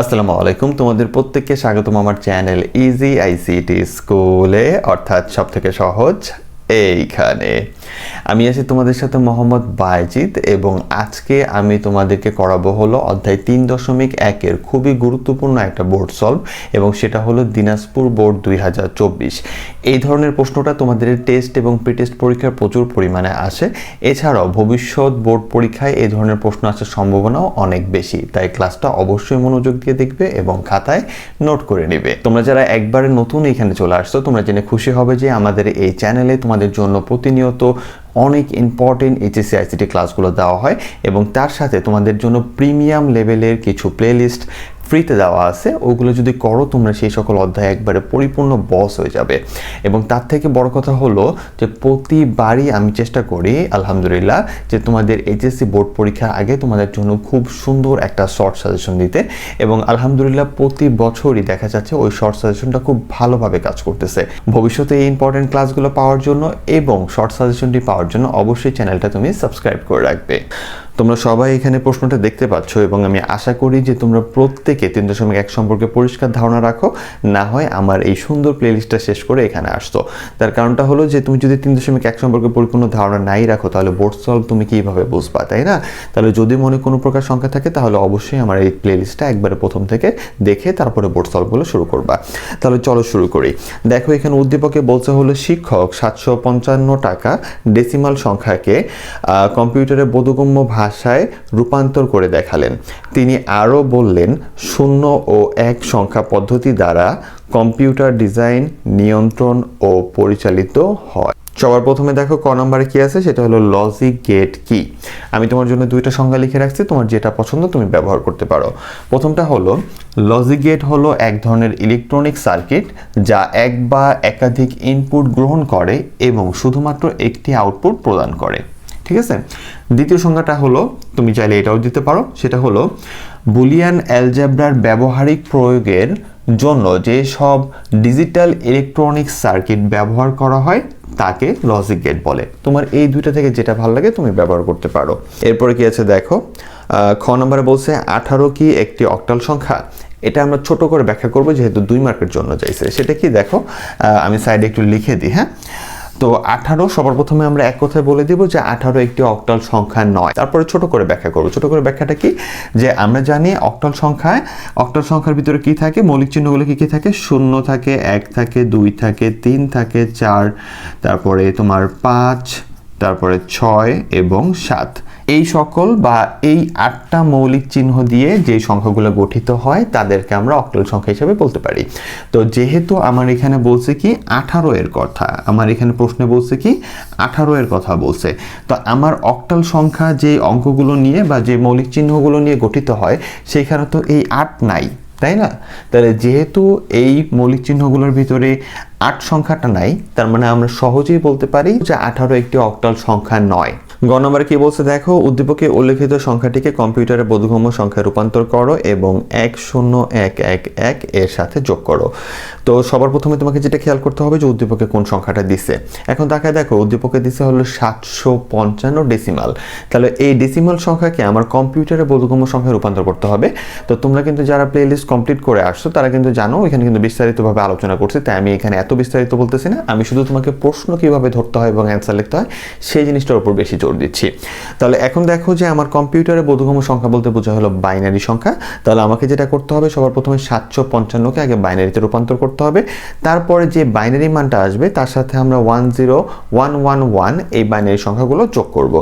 আসসালামু আলাইকুম। তোমাদের প্রত্যেককে স্বাগতম আমার চ্যানেল ইজি আইসিটি স্কুলে অর্থাৎ সব থেকে সহজ এইখানে। আমি আছি তোমাদের সাথে মোহাম্মদ বাইজিদ এবং আজকে আমি তোমাদেরকে করাবো হলো অধ্যায় তিন দশমিক একের খুবই গুরুত্বপূর্ণ একটা বোর্ড সলভ এবং সেটা হলো দিনাজপুর বোর্ড দুই হাজার চব্বিশ। এই ধরনের প্রশ্নটা তোমাদের টেস্ট এবং প্রিটেস্ট পরীক্ষার প্রচুর পরিমাণে আসে। এছাড়াও ভবিষ্যৎ বোর্ড পরীক্ষায় এই ধরনের প্রশ্ন আসার সম্ভাবনাও অনেক বেশি, তাই ক্লাসটা অবশ্যই মনোযোগ দিয়ে দেখবে এবং খাতায় নোট করে নেবে। তোমরা যারা একবারে নতুন এখানে চলে আসছো, তোমরা জেনে খুশি হবে যে আমাদের এই চ্যানেলে তোমাদের জন্য প্রতিনিয়ত অনেক ইম্পর্টেন্ট এইচএসসি আইসিটি ক্লাসগুলো দেওয়া হয় এবং তার সাথে তোমাদের জন্য প্রিমিয়াম লেভেলের কিছু প্লেলিস্ট ফ্রিতে দেওয়া আছে, ওগুলো যদি করো তোমরা সেই সকল অধ্যায় একবারে পরিপূর্ণ বস হয়ে যাবে। এবং তার থেকে বড় কথা হলো যে প্রতিবারই আমি চেষ্টা করি, আলহামদুলিল্লাহ, যে তোমাদের এইচএসসি বোর্ড পরীক্ষার আগে তোমাদের জন্য খুব সুন্দর একটা শর্ট সাজেশন দিতে। এবং আলহামদুলিল্লাহ প্রতি বছরই দেখা যাচ্ছে ওই শর্ট সাজেশনটা খুব ভালোভাবে কাজ করতেছে। ভবিষ্যতে এই ইম্পর্টেন্ট ক্লাসগুলো পাওয়ার জন্য এবং শর্ট সাজেশনটি পাওয়ার জন্য অবশ্যই চ্যানেলটা তুমি সাবস্ক্রাইব করে রাখবে। তোমরা সবাই এখানে প্রশ্নটা দেখতে পাচ্ছ এবং আমি আশা করি যে তোমরা প্রত্যেকে তিন দশমিক এক সম্পর্কে পরিষ্কার ধারণা রাখো, না হয় আমার এই সুন্দর প্লেলিস্টটা শেষ করে এখানে আসতো তার কারণটা হলো যে তুমি যদি তিন দশমিক এক সম্পর্কে পরিপূর্ণ ধারণা নাই রাখো, তাহলে বোর্ড সলভ তুমি কীভাবে বুঝবা, তাই না? তাহলে যদি মনে কোনো প্রকার সংখ্যা থাকে, তাহলে অবশ্যই আমার এই প্লেলিস্টটা একবারে প্রথম থেকে দেখে তারপরে বোর্ড সলভগুলো শুরু করবা। তাহলে চলো শুরু করি। দেখো, এখানে উদ্দীপকে বলছে হলো, শিক্ষক, সাতশো পঞ্চান্ন টাকা ডেসিমাল সংখ্যাকে কম্পিউটারে বোধগম্য ভাষায় রূপান্তর করে দেখালেন। তিনি আরও বললেন, শূন্য ও এক সংখ্যা পদ্ধতি দ্বারা কম্পিউটার ডিজাইন, নিয়ন্ত্রণ ও পরিচালিত হয়। সবার প্রথমে দেখো ক নম্বরে কি আছে, সেটা হলো লজিক গেট কি আমি তোমার জন্য দুইটা সংজ্ঞা লিখে রাখছি, তোমার যেটা পছন্দ তুমি ব্যবহার করতে পারো। প্রথমটা হলো লজিক গেট হলো এক ধরনের ইলেকট্রনিক সার্কিট যা এক বা একাধিক ইনপুট গ্রহণ করে এবং শুধুমাত্র একটি আউটপুট প্রদান করে। ঠিক আছে? দ্বিতীয় সংজ্ঞাটা হলো, তুমি চাইলে এটাও দিতে পারো, সেটা হলো, বুলিয়ান অ্যালজেব্রার ব্যবহারিক প্রয়োগের জন্য যে সব ডিজিটাল ইলেকট্রনিক সার্কিট ব্যবহার করা হয়, তাকে লজিক গেট বলে। তোমার এই দুইটা থেকে যেটা ভালো লাগে, তুমি ব্যবহার করতে পারো। এরপরে কি আছে দেখো খ নম্বরে বলছে, আঠারো কি একটি অক্টাল সংখ্যা? এটা আমরা ছোট করে ব্যাখ্যা করব, যেহেতু দুই মার্কের জন্য চাইছে। সেটা কি দেখো আমি সাইডে একটু লিখে দিই হ্যাঁ? তো আঠারো, সবার প্রথমে আমরা এক কথায় বলে দিব যে আঠারো একটি অক্টাল সংখ্যা নয়। তারপরে ছোট করে ব্যাখ্যা করব। ছোট করে ব্যাখ্যাটা কি? যে আমরা জানি অক্টাল সংখ্যায়, অক্টাল সংখ্যার ভিতরে কি থাকে? মৌলিক চিহ্নগুলো কি কি থাকে? শূন্য থাকে, এক থাকে, দুই থাকে, তিন থাকে, চার, তারপরে তোমার পাঁচ, তারপরে ছয় এবং সাত। এই সকল বা এই আটটা মৌলিক চিহ্ন দিয়ে যে সংখ্যাগুলো গঠিত হয়, তাদেরকে আমরা অক্টাল সংখ্যা হিসেবে বলতে পারি। তো যেহেতু আমার এখানে বলছে কি, আঠারো এর কথা, আমার এখানে প্রশ্নে বলছে কি, আঠারো এর কথা বলছে। তো আমার অক্টাল সংখ্যা যে অঙ্কগুলো নিয়ে বা যে মৌলিক চিহ্নগুলো নিয়ে গঠিত হয়, সেখানে তো এই আট নাই, তাই না? তাহলে যেহেতু এই মৌলিক চিহ্নগুলোর ভিতরে আট সংখ্যাটা নাই, তার মানে আমরা সহজেই বলতে পারি যে আঠারো একটি অক্টাল সংখ্যা নয়। গ নম্বরে কি বলছে? দেখো উদ্দীপকে উল্লেখিত সংখ্যাটিকে কম্পিউটারে বোধগম্য সংখ্যায় রূপান্তর করো এবং এক শূন্য এক এক এক এর সাথে যোগ করো। তো সবার প্রথমে তোমাকে যেটা খেয়াল করতে হবে যে উদ্দীপকে কোন সংখ্যাটা দিছে। এখন তাকায় দেখো, উদ্দীপকে দিছে হলো সাতশো পঞ্চান্ন ডেসিমাল তাহলে এই ডেসিমাল সংখ্যাকে আমার কম্পিউটারে বোধগম্য সংখ্যায় রূপান্তর করতে হবে। তো তোমরা কিন্তু যারা প্লে লিস্ট কমপ্লিট করে আসছো, তারা কিন্তু জানো, এখানে কিন্তু বিস্তারিতভাবে আলোচনা করছে, তাই আমি এখানে এত বিস্তারিত বলতেছি না। আমি শুধু তোমাকে প্রশ্ন কীভাবে ধরতে হয় এবং অ্যান্সার লিখতে হয়, সেই জিনিসটার উপর বেশি জোর দিচ্ছি। তাহলে এখন দেখো যে আমার কম্পিউটারে বোধগম্য সংখ্যা বলতে বোঝা হলো বাইনারি সংখ্যা। তাহলে আমাকে যেটা করতে হবে, সবার প্রথমে সাতশো পঞ্চান্নকে আগে বাইনারিতে রূপান্তর করতে হবে। তারপরে যে বাইনারি মানটা আসবে, তার সাথে আমরা one zero one one one এই বাইনারি সংখ্যাগুলো যোগ করব।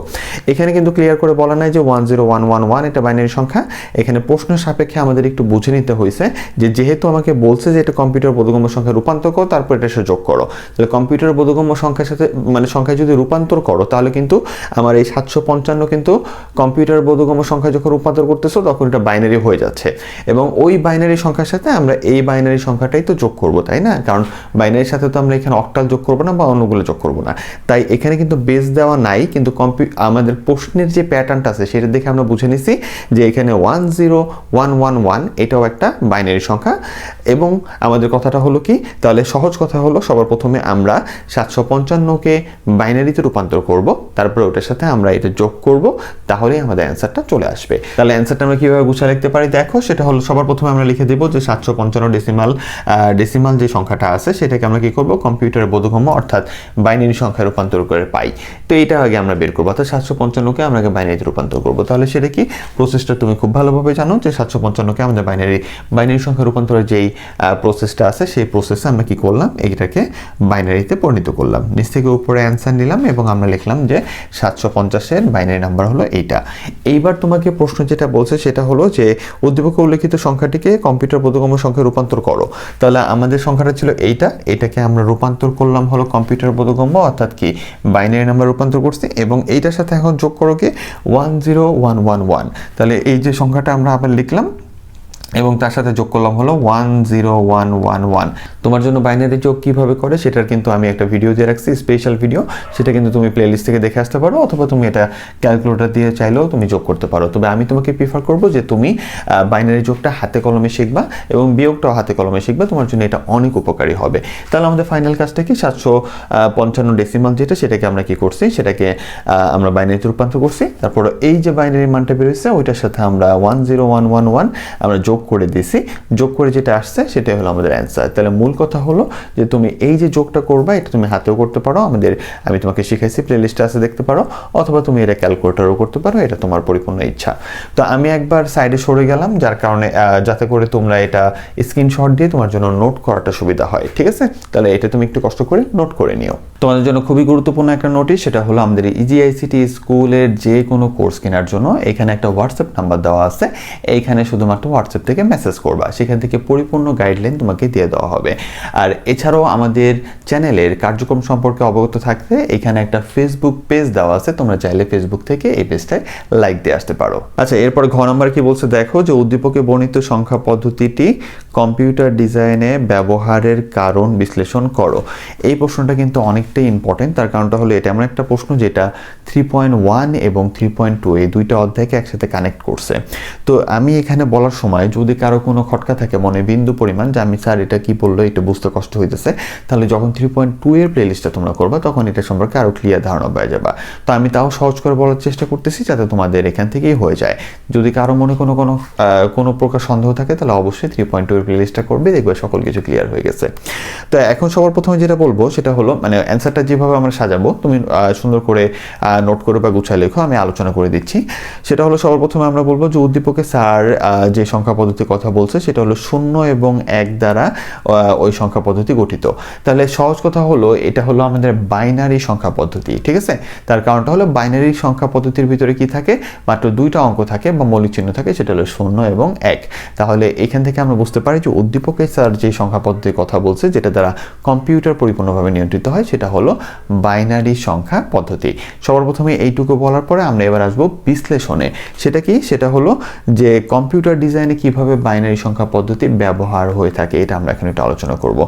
এখানে কিন্তু ক্লিয়ার করে বলা নাই যে one zero one one one এটা বাইনারি সংখ্যা। এখানে প্রশ্ন সাপেক্ষে আমাদের একটু বুঝে নিতে হয়েছে যে যেহেতু আমাকে বলছে যে এটা কম্পিউটার বোধগম্য সংখ্যা রূপান্তর করো, তারপর এটা সে যোগ করো। তাহলে কম্পিউটার বোধগম্য সংখ্যার সাথে মানে সংখ্যায় যদি রূপান্তর করো, তাহলে কিন্তু আমার এই সাতশো পঞ্চান্ন কিন্তু কম্পিউটার বোধগম্য সংখ্যা যখন রূপান্তর করতেছো, তখন এটা বাইনারি হয়ে যাচ্ছে। এবং ওই বাইনারি সংখ্যার সাথে আমরা এই বাইনারি সংখ্যাটাই তো যোগ করব, তাই না? কারণ বাইনারির সাথে তো আমরা এখানে অক্টাল যোগ করব না বা অন্যগুলো যোগ করব না। তাই এখানে কিন্তু বেস দেওয়া নাই, কিন্তু কম্পিউ আমাদের প্রশ্নের যে প্যাটার্নটা আছে, সেটা দেখে আমরা বুঝে নিছি যে এখানে one zero one one one এটাও একটা বাইনারি সংখ্যা। এবং আমাদের কথাটা হলো কি? তাহলে সহজ কথা হলো, সবার প্রথমে আমরা সাতশো পঞ্চান্নকে বাইনারিতে রূপান্তর করব, তারপরে ওটা এটার সাথে আমরা এটা যোগ করব, তাহলেই আমাদের অ্যান্সারটা চলে আসবে। তাহলে অ্যান্সারটা আমরা কীভাবে গুছিয়ে লিখতে পারি? দেখো, সেটা হলো সবার প্রথমে আমরা লিখে দেবো যে সাতশো পঞ্চান্ন ডেসিমাল ডেসিমাল যে সংখ্যাটা আছে, সেটাকে আমরা কি করব? কম্পিউটারের বোধগম্য, অর্থাৎ বাইনারি সংখ্যায় রূপান্তর করে পাই। তো এটা আগে আমরা বের করব। অর্থাৎ সাতশো পঞ্চান্নকে আমরা বাইনারিতে রূপান্তর করব। তাহলে সেটা কি? প্রসেসটা তুমি খুব ভালোভাবে জানো যে সাতশো পঞ্চান্নকে আমাদের বাইনারি বাইনারি সংখ্যা রূপান্তরের যেই প্রসেসটা আছে, সেই প্রসেসে আমরা কি করলাম? এইটাকে বাইনারিতে পরিণত করলাম। নিচ থেকে উপরে অ্যান্সার নিলাম এবং আমরা লিখলাম যে সাতশো পঞ্চাশের বাইনারি নাম্বার হলো এইটা। এইবার তোমাকে প্রশ্ন যেটা বলছে সেটা হলো যে, উদ্দীপকে উল্লেখিত সংখ্যাটিকে কম্পিউটার বোধগম্য সংখ্যায় রূপান্তর করো। তাহলে আমাদের সংখ্যাটা ছিল এইটা, এটাকে আমরা রূপান্তর করলাম হলো কম্পিউটার বোধগম্য, অর্থাৎ কি? বাইনারি নাম্বার রূপান্তর করছি এবং এইটার সাথে এখন যোগ করো কি? One zero one one one তাহলে এই যে সংখ্যাটা আমরা আবার লিখলাম এবং তার সাথে যোগ করলাম হলো one zero one one one তোমার জন্য বাইনারি যোগ কীভাবে করে সেটার কিন্তু আমি একটা ভিডিও দিয়ে রাখছি স্পেশাল ভিডিও সেটা কিন্তু তুমি প্লেলিস্ট থেকে দেখে আসতে পারো অথবা তুমি এটা ক্যালকুলেটর দিয়ে চাইলেও তুমি যোগ করতে পারো। তবে আমি তোমাকে প্রিফার করব যে তুমি বাইনারি যোগটা হাতে কলমে শিখবা এবং বিয়োগটাও হাতে কলমে শিখবা, তোমার জন্য এটা অনেক উপকারী হবে। তাহলে আমাদের ফাইনাল কাজটা কি? সাতশো পঞ্চান্ন ডেসিমাল যেটা, সেটাকে আমরা কি করছি? সেটাকে আমরা বাইনারিতে রূপান্তর করছি। তারপর এই যে বাইনারি মানটা বেরোচ্ছে ওইটার সাথে আমরা one zero one one one আমরা যোগ করে দিছি, যোগ করে যেটা আসছে সেটাই হলো আমাদের অ্যান্সার তাহলে মূল কথা হলো যে তুমি এই যে যোগটা করবা, এটা তুমি হাতেও করতে পারো, আমাদের, আমি তোমাকে শিখাইছি প্লেলিস্টে আছে দেখতে পারো, অথবা তুমি এটা ক্যালকুলেটারও করতে পারো, এটা তোমার পরিপূর্ণ ইচ্ছা। তো আমি একবার সাইডে সরে গেলাম, যার কারণে যাতে করে তোমরা এটা স্ক্রিনশট দিয়ে তোমার জন্য নোট করাটা সুবিধা হয়, ঠিক আছে? তাহলে এটা তুমি একটু কষ্ট করে নোট করে নিও। তোমাদের জন্য খুবই গুরুত্বপূর্ণ একটা নোটিশ সেটা হলো আমাদের ইজিআইসিটি স্কুলের যে কোনো কোর্স কেনার জন্য এখানে একটা হোয়াটসঅ্যাপ নাম্বার দেওয়া আছে। এইখানে শুধুমাত্র হোয়াটসঅ্যাপ থেকে মেসেজ করবা। সেখান থেকে পরিপূর্ণ গাইডলাইন তোমাকে দিয়ে দেওয়া হবে। আর এছাড়াও আমাদের চ্যানেলের কার্যক্রম সম্পর্কে অবগত থাকতে এখানে একটা ফেসবুক পেজ দেওয়া আছে। তোমরা চাইলে ফেসবুক থেকে এই পেজটায় লাইক দিয়ে আসতে পারো। আচ্ছা এরপর ঘ নম্বর কি বলছে? দেখো যে উদ্দীপকে বর্ণিত সংখ্যা পদ্ধতিটি কম্পিউটার ডিজাইনে ব্যবহারের কারণ বিশ্লেষণ করো। এই প্রশ্নটা কিন্তু অনেকটাই ইম্পর্টেন্ট তার কারণটা হলো এটা এমন একটা প্রশ্ন যেটা থ্রি পয়েন্ট ওয়ান এবং থ্রি পয়েন্ট টু এই দুইটা অধ্যায়কে একসাথে কানেক্ট করছে। তো আমি এখানে বলার সময় যদি কারও কোনো খটকা থাকে, মনে বিন্দু পরিমাণ যে আমি স্যার এটা কি বলল, এটা বুঝতে কষ্ট হইতেছে, তাহলে যখন থ্রি পয়েন্ট টু এর প্লেলিস্টটা তোমরা করবা, তখন এটা সম্পর্কে আরও ক্লিয়ার ধারণা পেয়ে যাবা। তো আমি তাও সহজ করে বলার চেষ্টা করতেছি যাতে তোমাদের এখান থেকেই হয়ে যায়। যদি কারও মনে কোনো কোনো কোনো প্রকার সন্দেহ থাকে, তাহলে অবশ্যই থ্রি পয়েন্ট টু এর প্লেলিস্টটা করবে, দেখবে সকল কিছু ক্লিয়ার হয়ে গেছে। তো এখন সবার প্রথমে যেটা বলব, সেটা হলো মানে অ্যান্সারটা যেভাবে আমরা সাজাবো, তুমি সুন্দর করে নোট করে বা গুছায় লেখো, আমি আলোচনা করে দিচ্ছি। সেটা হলো সবার প্রথমে আমরা বলব যে উদ্দীপকে স্যার যে সংখ্যা পদ্ধতির কথা বলছে, সেটা হলো শূন্য এবং এক দ্বারা ওই সংখ্যা পদ্ধতি গঠিত। তাহলে সহজ কথা হলো, এটা হলো আমাদের বাইনারি সংখ্যা পদ্ধতি, ঠিক আছে? তার কারণটা হলো বাইনারি সংখ্যা পদ্ধতির ভিতরে কি থাকে? মাত্র দুইটা অঙ্ক থাকে বা মৌলিক চিহ্ন থাকে, সেটা হলো শূন্য এবং এক। তাহলে এখান থেকে আমরা বুঝতে পারি যে উদ্দীপকের স্যার যে সংখ্যা পদ্ধতির কথা বলছে, যেটা দ্বারা কম্পিউটার পরিপূর্ণভাবে নিয়ন্ত্রিত হয়, সেটা হলো বাইনারি সংখ্যা পদ্ধতি। সবার প্রথমে এইটুকু বলার পরে আমরা এবার আসব বিশ্লেষণে। সেটা কি? সেটা হলো যে কম্পিউটার ডিজাইনে কীভাবে বাইনারি সংখ্যা পদ্ধতি ব্যবহার হয়ে থাকে, এটা আমরা এখানে একটু আলোচনা করব।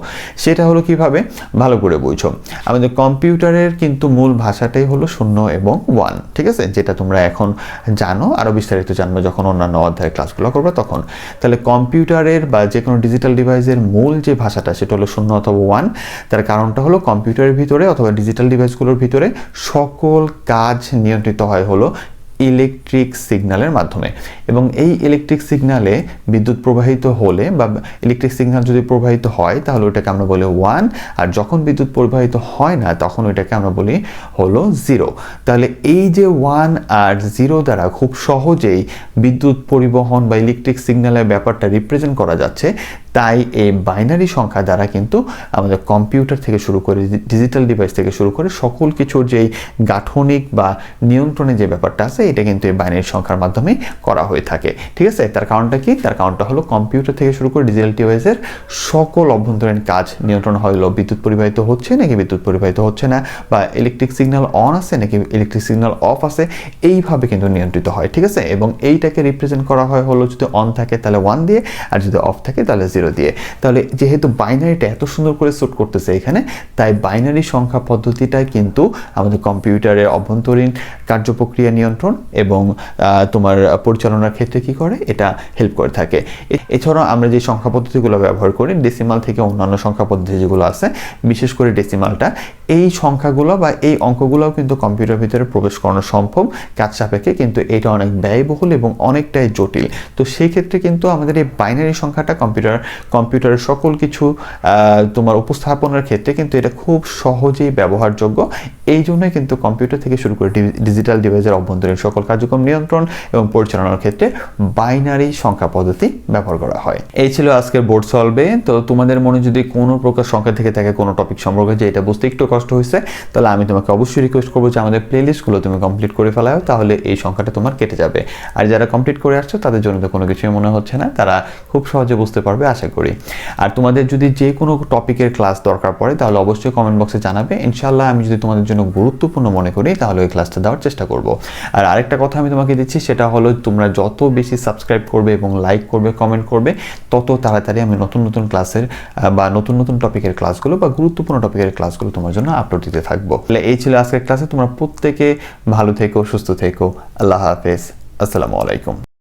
সেটা হলো কীভাবে? ভালো করে বুঝো। আমাদের কম্পিউটারের কিন্তু মূল ভাষাটাই হলো শূন্য এবং ওয়ান ঠিক আছে? যেটা তোমরা এখন জানো আরও বিস্তারিত জানব যখন অন্যান্য অধ্যায়ের ক্লাসগুলো করব তখন। তাহলে কম্পিউটারের বা যে কোনো ডিজিটাল ডিভাইসের মূল যে ভাষাটা, সেটা হলো শূন্য অথবা ওয়ান তার কারণটা হলো কম্পিউটারের ভিতরে অথবা ডিজিটাল ডিভাইসগুলোর ভিতরে সকল কাজ নিয়ন্ত্রিত হয় হলো ইলেকট্রিক সিগন্যালের মাধ্যমে। এবং এই ইলেকট্রিক সিগন্যালে বিদ্যুৎ প্রবাহিত হলে বা ইলেকট্রিক সিগন্যাল যদি প্রবাহিত হয়, তাহলে ওটাকে আমরা বলি ওয়ান আর যখন বিদ্যুৎ প্রবাহিত হয় না, তখন ওইটাকে আমরা বলি হলো জিরো তাহলে এই যে ওয়ান আর জিরো দ্বারা খুব সহজেই বিদ্যুৎ পরিবহন বা ইলেকট্রিক সিগন্যালের ব্যাপারটা রিপ্রেজেন্ট করা যাচ্ছে, তাই এই বাইনারি সংখ্যা দ্বারা কিন্তু আমাদের কম্পিউটার থেকে শুরু করে ডিজিটাল ডিভাইস থেকে শুরু করে সকল কিছুর যেই গাঠনিক বা নিয়ন্ত্রণের যে ব্যাপারটা আছে এটা কিন্তু এই বাইনারি সংখ্যার মাধ্যমে করা হয়ে থাকে। ঠিক আছে? তার কারণটা কি? তার কারণটা হলো কম্পিউটার থেকে শুরু করে ডিজিটাল ডিভাইসের সকল অভ্যন্তরীণ কাজ নিয়ন্ত্রণ হলো বিদ্যুৎ পরিবাহিত হচ্ছে নাকি বিদ্যুৎ পরিবাহিত হচ্ছে না? বা ইলেকট্রিক সিগন্যাল অন আছে নাকি ইলেকট্রিক সিগন্যাল অফ আছে? এইভাবে কিন্তু নিয়ন্ত্রিত হয়। ঠিক আছে? এবং এইটাকে রিপ্রেজেন্ট করা হয় হলো যদি অন থাকে তাহলে ওয়ান দিয়ে, আর যদি অফ থাকে তাহলে জিরো দিয়ে। তাহলে যেহেতু বাইনারিটা এত সুন্দর করে স্যুট করতেছে এখানে, তাই বাইনারি সংখ্যা পদ্ধতিটাই কিন্তু আমাদের কম্পিউটারের অভ্যন্তরীণ কার্যপ্রক্রিয়া নিয়ন্ত্রণ নিয়ন্ত্রণ এবং তোমার পরিচালনার ক্ষেত্রে কি করে? এটা হেল্প করে থাকে। এছাড়াও আমরা যে সংখ্যা পদ্ধতিগুলো ব্যবহার করি ডেসিমাল থেকে অন্যান্য সংখ্যা পদ্ধতি যেগুলো আছে, বিশেষ করে ডেসিমালটা এই সংখ্যাগুলো বা এই অঙ্কগুলোও কিন্তু কম্পিউটার ভিতরে প্রবেশ করানো সম্ভব। কাজ সাপেক্ষে কিন্তু এটা অনেক ব্যয়বহুল এবং অনেকটাই জটিল। তো সেই ক্ষেত্রে কিন্তু আমাদের এই বাইনারি সংখ্যাটা কম্পিউটার কম্পিউটারের সকল কিছু তোমার উপস্থাপনের ক্ষেত্রে কিন্তু এটা খুব সহজেই ব্যবহারযোগ্য। এই জন্যই কিন্তু কম্পিউটার থেকে শুরু করে ডিজিটাল ডিভাইসের অভ্যন্তরীণ সকল কার্যক্রম নিয়ন্ত্রণ এবং পরিচালনার ক্ষেত্রে বাইনারি সংখ্যা পদ্ধতি ব্যবহার করা হয়। এই ছিল আজকের বোর্ড সলভে। তো তোমাদের মনে যদি কোনো প্রকার সংখ্যা থেকে থাকে, কোনো টপিক সম্পর্কে যে এটা বুঝতে একটু কষ্ট হয়েছে, তাহলে আমি তোমাকে অবশ্যই রিকোয়েস্ট করব যে আমাদের প্লেলিস্টগুলো তুমি কমপ্লিট করে ফেলাও তাহলে এই সংখ্যাটা তোমার কেটে যাবে। আর যারা কমপ্লিট করে আসছো, তাদের জন্য তো কোনো কিছুই মনে হচ্ছে না, তারা খুব সহজে বুঝতে পারবে, আশা করি। আর তোমাদের যদি যে কোনো টপিকের ক্লাস দরকার পড়ে, তাহলে অবশ্যই কমেন্ট বক্সে জানাবে। ইনশাল্লাহ আমি যদি তোমাদের জন্য গুরুত্বপূর্ণ মনে করি, তাহলে ওই ক্লাসটা দেওয়ার চেষ্টা করব। আর আরেকটা কথা আমি তোমাকে দিচ্ছি, সেটা হলো তোমরা যত বেশি সাবস্ক্রাইব করবে এবং লাইক করবে কমেন্ট করবে, তত তাড়াতাড়ি আমি নতুন নতুন ক্লাসের বা নতুন নতুন টপিকের ক্লাসগুলো বা গুরুত্বপূর্ণ টপিকের ক্লাসগুলো তোমার জন্য আপলোড দিতে থাকব। তাহলে এই ছিল আজকের ক্লাসে তোমরা প্রত্যেকে ভালো থেকো, সুস্থ থেকো। আল্লাহ হাফেজ। আসসালামু আলাইকুম।